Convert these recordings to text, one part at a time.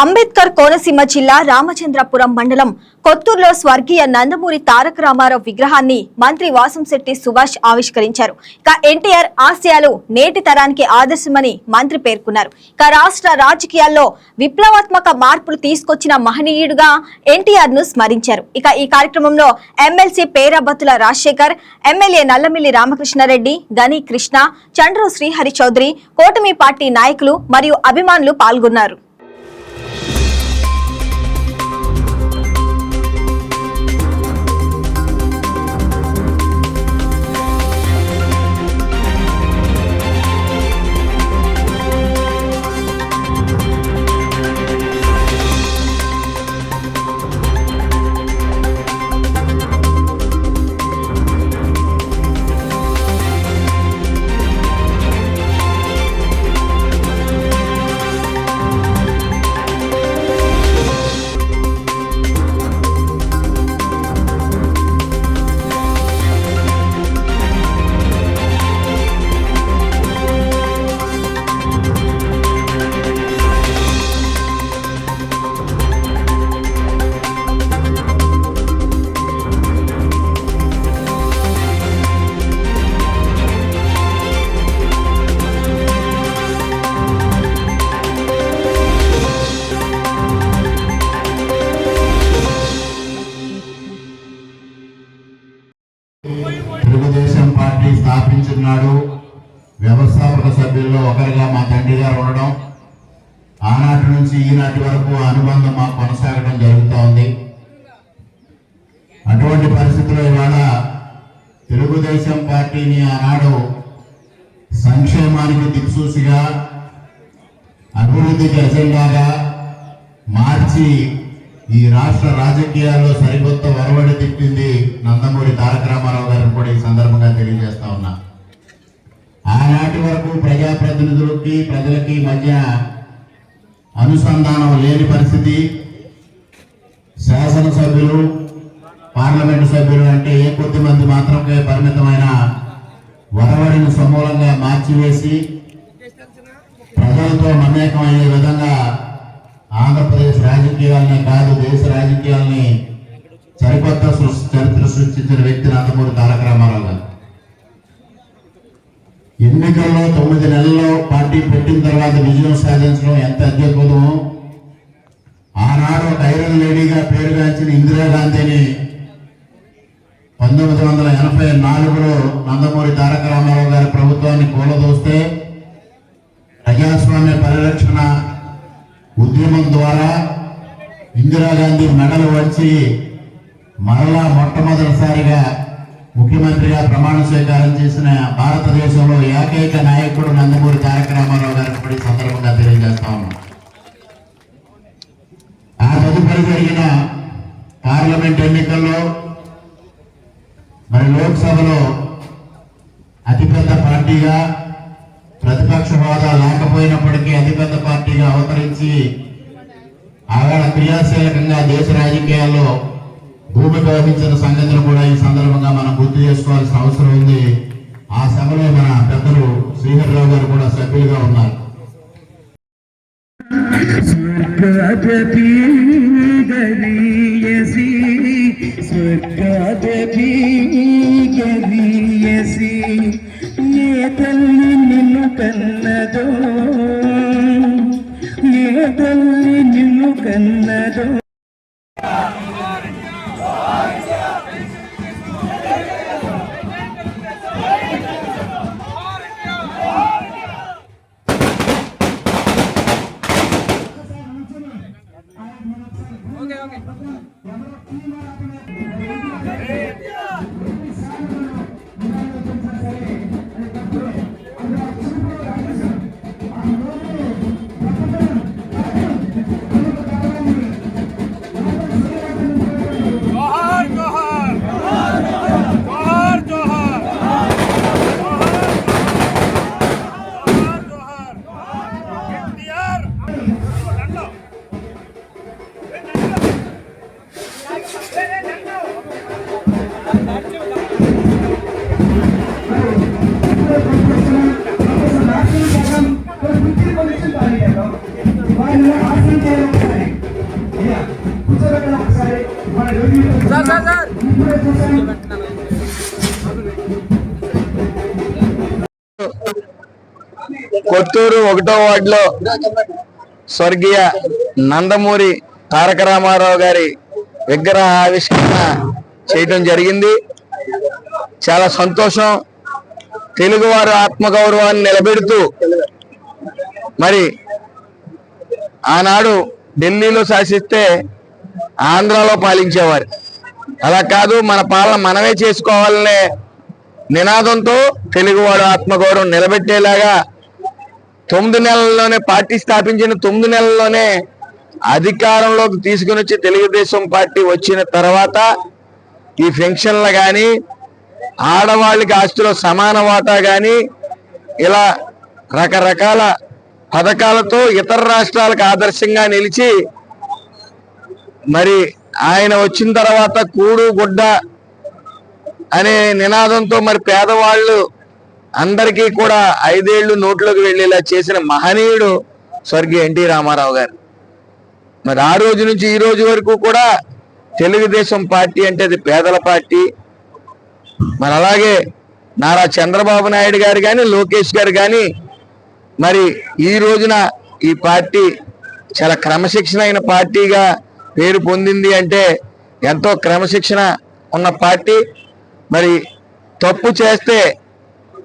అంబేద్కర్ కోనసీమ జిల్లా రామచంద్రపురం మండలం కొత్తూరులో స్వర్గీయ నందమూరి తారక రామారావు విగ్రహాన్ని మంత్రి వాసంశెట్టి సుభాష్ ఆవిష్కరించారు. ఇక ఎన్టీఆర్ ఆశయాలు నేటి తరానికి ఆదర్శమని మంత్రి పేర్కొన్నారు. ఇక రాష్ట్ర రాజకీయాల్లో విప్లవాత్మక మార్పులు తీసుకొచ్చిన మహనీయుడుగా ఎన్టీఆర్ను స్మరించారు. ఇక ఈ కార్యక్రమంలో ఎమ్మెల్సీ పేరాబత్తుల రాజశేఖర్ ఎమ్మెల్యే నల్లమిల్లి రామకృష్ణారెడ్డి గని కృష్ణ చండ్రు శ్రీహరి చౌదరి కూటమి పార్టీ నాయకులు మరియు అభిమానులు పాల్గొన్నారు. తండ్రిగా ఉండడం ఆనాటి నుంచి ఈనాటి వరకు అనుబంధం మాకు కొనసాగడం జరుగుతూ ఉంది. అటువంటి పరిస్థితుల్లో ఇవాళ తెలుగుదేశం పార్టీని ఆనాడు సంక్షేమానికి దిక్సూసిగా అభివృద్ధికి ఎజెండాగా మార్చి ఈ రాష్ట్ర రాజకీయాల్లో సరికొత్త వరవడి తిప్పింది నందమూరి తారక రామారావు గారిని కూడా ఈ సందర్భంగా తెలియజేస్తా ఉన్నా. ఆనాటి వరకు ప్రజాప్రతినిధులకి ప్రజలకి మధ్య అనుసంధానం లేని పరిస్థితి. శాసనసభ్యులు పార్లమెంటు సభ్యులు అంటే ఏ కొద్ది మంది మాత్రమే పరిమితమైన వరవడిని సమూలంగా మార్చివేసి ప్రజలతో మమేకం అయ్యే విధంగా ఆంధ్రప్రదేశ్ రాజకీయాలని కాదు దేశ రాజకీయాల్ని సరికొత్త సృష్టి చరిత్ర సృష్టించిన వ్యక్తి నందమూరి తారక రామారావు గారు. ఎన్నికల్లో తొమ్మిది నెలల్లో పార్టీ పెట్టిన తర్వాత విజయం సాధించడం ఎంత అద్భుతమో. ఆనాడు ఒక ఐరన్ లేడీగా పేరుగాంచిన ఇందిరాగాంధీని పంతొమ్మిది వందల ఎనభై నాలుగులో నందమూరి తారక రామారావు గారి ప్రభుత్వాన్ని కూలదోస్తే ప్రజాస్వామ్య పరిరక్షణ ఉద్యమం ద్వారా ఇందిరాగాంధీ మెడలు వచ్చి మరలా మొట్టమొదటిసారిగా ముఖ్యమంత్రిగా ప్రమాణ స్వీకారం చేసిన భారతదేశంలో ఏకైక నాయకుడు నందమూరి తారక రామారావు గారిని కూడా సందర్భంగా తెలియజేస్తా ఉన్నాం. ఆ తదుపరి జరిగిన పార్లమెంట్ ఎన్నికల్లో మరి లోక్సభలో అతిపెద్ద పార్టీగా ప్రతిపక్ష హోదా లేకపోయినప్పటికీ అతిపెద్ద పార్టీగా అవతరించి ఆవిడ క్రియాశీలకంగా దేశ రాజకీయాల్లో భూమి వహించిన సంగతిని కూడా ఈ సందర్భంగా మనం గుర్తు చేసుకోవాల్సిన అవసరం ఉంది. ఆ సభలో మన పెద్దలు శ్రీహరిరావు గారు కూడా సభ్యులుగా ఉన్నారు. స్వర్గదపి కొత్తూరు ఒకటో వార్డులో స్వర్గీయ నందమూరి తారక రామారావు గారి విగ్రహ ఆవిష్కరణ చేయటం జరిగింది. చాలా సంతోషం. తెలుగువారి ఆత్మగౌరవాన్ని నిలబెడుతూ మరి ఆనాడు ఢిల్లీలో శాసిస్తే ఆంధ్రాలో పాలించేవారు. అలా కాదు మన పాలన మనమే చేసుకోవాలనే నినాదంతో తెలుగువాడు ఆత్మగౌరవం నిలబెట్టేలాగా తొమ్మిది నెలల్లోనే పార్టీ స్థాపించిన తొమ్మిది నెలల్లోనే అధికారంలోకి తీసుకుని వచ్చి తెలుగుదేశం పార్టీ వచ్చిన తర్వాత ఈ పెన్షన్లు కానీ ఆడవాళ్ళకి ఆస్తిలో సమాన వాటా కానీ ఇలా రకరకాల పథకాలతో ఇతర రాష్ట్రాలకు ఆదర్శంగా నిలిచి మరి ఆయన వచ్చిన తర్వాత కూడు గుడ్డ అనే నినాదంతో మరి పేదవాళ్ళు అందరికీ కూడా ఐదేళ్ళు నోట్లోకి వెళ్ళేలా చేసిన మహనీయుడు స్వర్గీయ ఎన్టీ రామారావు గారు. మరి ఆ రోజు నుంచి ఈ రోజు వరకు కూడా తెలుగుదేశం పార్టీ అంటే అది పేదల పార్టీ. మరి అలాగే నారా చంద్రబాబు నాయుడు గారు కానీ లోకేష్ గారు కానీ మరి ఈ రోజున ఈ పార్టీ చాలా క్రమశిక్షణ అయిన పార్టీగా పేరు పొందింది అంటే ఎంతో క్రమశిక్షణ ఉన్న పార్టీ. మరి తప్పు చేస్తే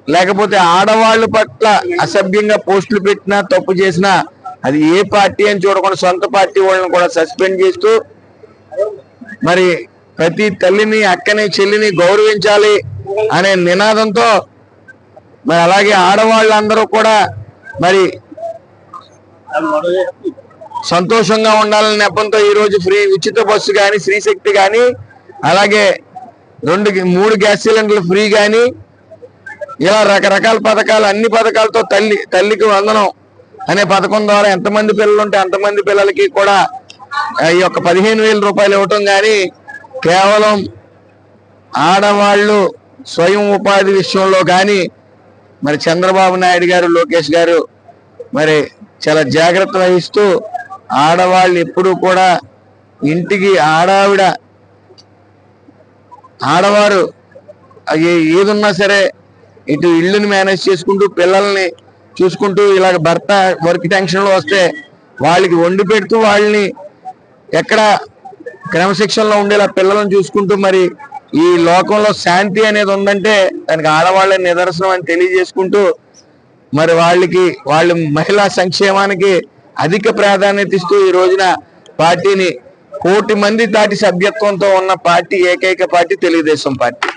లేకపోతే ఆడవాళ్ళ పట్ల అసభ్యంగా పోస్టులు పెట్టినా తప్పు చేసినా అది ఏ పార్టీ అని చూడకుండా సొంత పార్టీ వాళ్ళని కూడా సస్పెండ్ చేస్తూ మరి ప్రతి తల్లిని అక్కని చెల్లిని గౌరవించాలి అనే నినాదంతో మరి అలాగే ఆడవాళ్ళందరూ కూడా మరి సంతోషంగా ఉండాలనే నెపంతో ఈ రోజు ఫ్రీ ఉచిత బస్సు కానీ శ్రీశక్తి కానీ అలాగే రెండు మూడు గ్యాస్ సిలిండర్లు ఫ్రీ కానీ ఇలా రకరకాల పథకాలు అన్ని పథకాలతో తల్లి తల్లికి వందనం అనే పథకం ద్వారా ఎంతమంది పిల్లలు ఉంటే అంతమంది పిల్లలకి కూడా ఆ, ఈ యొక్క పదిహేను వేల రూపాయలు ఇవ్వటం కానీ కేవలం ఆడవాళ్ళు స్వయం ఉపాధి విషయంలో కానీ మరి చంద్రబాబు నాయుడు గారు లోకేష్ గారు మరి చాలా జాగ్రత్త వహిస్తూ ఆడవాళ్ళు ఎప్పుడూ కూడా ఇంటికి ఆడావిడ ఆడవారు ఏదున్నా సరే ఇటు ఇళ్ళని మేనేజ్ చేసుకుంటూ పిల్లల్ని చూసుకుంటూ ఇలాగ భర్త వర్క్ టెన్షన్లో వస్తే వాళ్ళకి వండి పెడుతూ వాళ్ళని ఎక్కడ క్రమశిక్షణలో ఉండేలా పిల్లలను చూసుకుంటూ మరి ఈ లోకంలో శాంతి అనేది ఉందంటే దానికి ఆడవాళ్ళ నిదర్శనం అని తెలియజేసుకుంటూ మరి వాళ్ళకి వాళ్ళ మహిళా సంక్షేమానికి అధిక ప్రాధాన్యత ఇస్తూ ఈ రోజున పార్టీని కోటి మంది దాటి సభ్యత్వంతో ఉన్న పార్టీ ఏకైక పార్టీ తెలుగుదేశం పార్టీ.